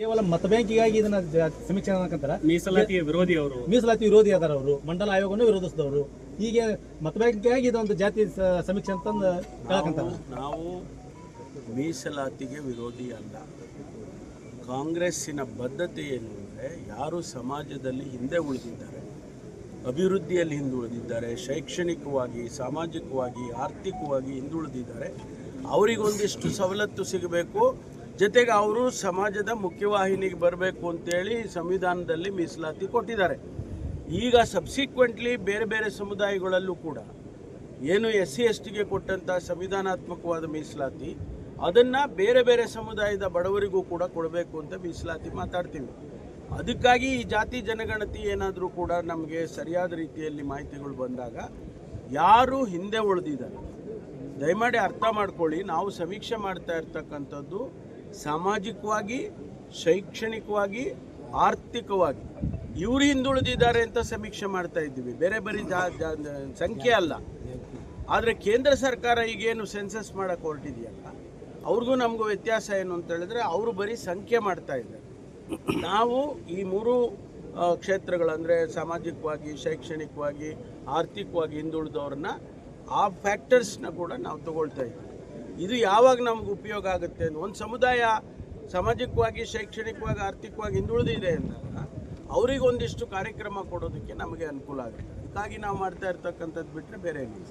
ಕೇವಲ ಮತ ಬ್ಯಾಂಕಿಗಾಗಿ ಇದನ್ನ ಜ- ಸಮೀಕ್ಷೆ ಅನ್ನಕಂತಾರ ಮೀಸಲಾತಿ ವಿರೋಧಿ ಅವರು. ಮೀಸಲಾತಿ ವಿರೋಧಿ ಅದಾರ ಅವರು. ಮಂಡಲ ಆಯೋಗವನ್ನು ವಿರೋಧಿಸಿದವರು. ಹೀಗೆ ಮತ ಬ್ಯಾಂಕಿಗಾಗಿ ಇದೊಂದು ಜಾತಿ ಸ- ಸಮೀಕ್ಷೆ ಅಂತಂದು ಹೇಳಕಂತಾರ ನಾವು ಮೀಸಲಾತಿಗೆ ವಿರೋಧಿ ಅಲ್ಲ. ಕಾಂಗ್ರೆಸ್ಸಿನ ಬದ್ಧತೆ ಏನು ಅಂದರೆ ಯಾರು ಸಮಾಜದಲ್ಲಿ ಹಿಂದೆ ಉಳಿದಿದ್ದಾರೆ ಅಭಿವೃದ್ಧಿಯಲ್ಲಿ ಹಿಂದುಳಿದಿದ್ದಾರೆ ಶೈಕ್ಷಣಿಕವಾಗಿ ಸಾಮಾಜಿಕವಾಗಿ ಆರ್ಥಿಕವಾಗಿ ಹಿಂದುಳಿದಿದ್ದಾರೆ ಅವರಿಗೊಂದಿಷ್ಟು ಸವಲತ್ತು ಸಿಗಬೇಕು ಜೊತೆಗೆ ಅವರು ಸಮಾಜದ ಮುಖ್ಯವಾಹಿನಿಗೆ ಬರಬೇಕು ಅಂತೇಳಿ ಸಂವಿಧಾನದಲ್ಲಿ ಮೀಸಲಾತಿ ಕೊಟ್ಟಿದ್ದಾರೆ. ಈಗ ಸಬ್ಸಿಕ್ವೆಂಟ್ಲಿ ಬೇರೆ ಬೇರೆ ಸಮುದಾಯಗಳಲ್ಲೂ ಕೂಡ ಏನು ಎಸ್ ಸಿ ಎಸ್ ಟಿಗೆ ಕೊಟ್ಟಂಥ ಸಂವಿಧಾನಾತ್ಮಕವಾದ ಮೀಸಲಾತಿ, ಅದನ್ನು ಬೇರೆ ಬೇರೆ ಸಮುದಾಯದ ಬಡವರಿಗೂ ಕೂಡ ಕೊಡಬೇಕು ಅಂತ ಮೀಸಲಾತಿ ಮಾತಾಡ್ತೀವಿ. ಅದಕ್ಕಾಗಿ ಈ ಜಾತಿ ಜನಗಣತಿ ಏನಾದರೂ ಕೂಡ ನಮಗೆ ಸರಿಯಾದ ರೀತಿಯಲ್ಲಿ ಮಾಹಿತಿಗಳು ಬಂದಾಗ ಯಾರು ಹಿಂದೆ ಉಳಿದಿದ್ದಾರೆ. ದಯಮಾಡಿ ಅರ್ಥ ಮಾಡ್ಕೊಳ್ಳಿ, ನಾವು ಸಮೀಕ್ಷೆ ಮಾಡ್ತಾ ಇರ್ತಕ್ಕಂಥದ್ದು ಸಾಮಾಜಿಕವಾಗಿ, ಶೈಕ್ಷಣಿಕವಾಗಿ, ಆರ್ಥಿಕವಾಗಿ. ಇವರು ಹಿಂದುಳಿದಿದ್ದಾರೆ ಅಂತ ಸಮೀಕ್ಷೆ ಮಾಡ್ತಾ ಇದ್ದೀವಿ. ಬೇರೆ ಬರೀ ಸಂಖ್ಯೆ ಅಲ್ಲ. ಆದರೆ ಕೇಂದ್ರ ಸರ್ಕಾರ ಈಗೇನು ಸೆನ್ಸಸ್ ಮಾಡೋಕ್ಕೆ ಹೊರಟಿದೆಯಲ್ಲ, ಅವ್ರಿಗೂ ನಮಗೂ ವ್ಯತ್ಯಾಸ ಏನು ಅಂತ ಹೇಳಿದ್ರೆ ಅವರು ಬರೀ ಸಂಖ್ಯೆ ಮಾಡ್ತಾ ಇದ್ದಾರೆ. ನಾವು ಈ ಮೂರು ಕ್ಷೇತ್ರಗಳಂದರೆ ಸಾಮಾಜಿಕವಾಗಿ, ಶೈಕ್ಷಣಿಕವಾಗಿ, ಆರ್ಥಿಕವಾಗಿ ಹಿಂದುಳಿದವ್ರನ್ನ ಆ ಫ್ಯಾಕ್ಟರ್ಸ್ನ ಕೂಡ ನಾವು ತಗೊಳ್ತಾ ಇದ್ದೀವಿ. ಇದು ಯಾವಾಗ ನಮ್ಗೆ ಉಪಯೋಗ ಆಗುತ್ತೆ ಒಂದು ಸಮುದಾಯ ಸಾಮಾಜಿಕವಾಗಿ, ಶೈಕ್ಷಣಿಕವಾಗಿ, ಆರ್ಥಿಕವಾಗಿ ಹಿಂದುಳಿದಿದೆ ಅಂದಾಗ ಅವರಿಗೆ ಒಂದಿಷ್ಟು ಕಾರ್ಯಕ್ರಮ ಕೊಡೋದಕ್ಕೆ ನಮಗೆ ಅನುಕೂಲ ಆಗುತ್ತೆ. ಅದಕ್ಕಾಗಿ ನಾವು ಮಾಡ್ತಾ ಇರ್ತಕ್ಕಂಥದ್ದು ಬಿಟ್ಟರೆ ಬೇರೆ ಏನಿಲ್ಲ.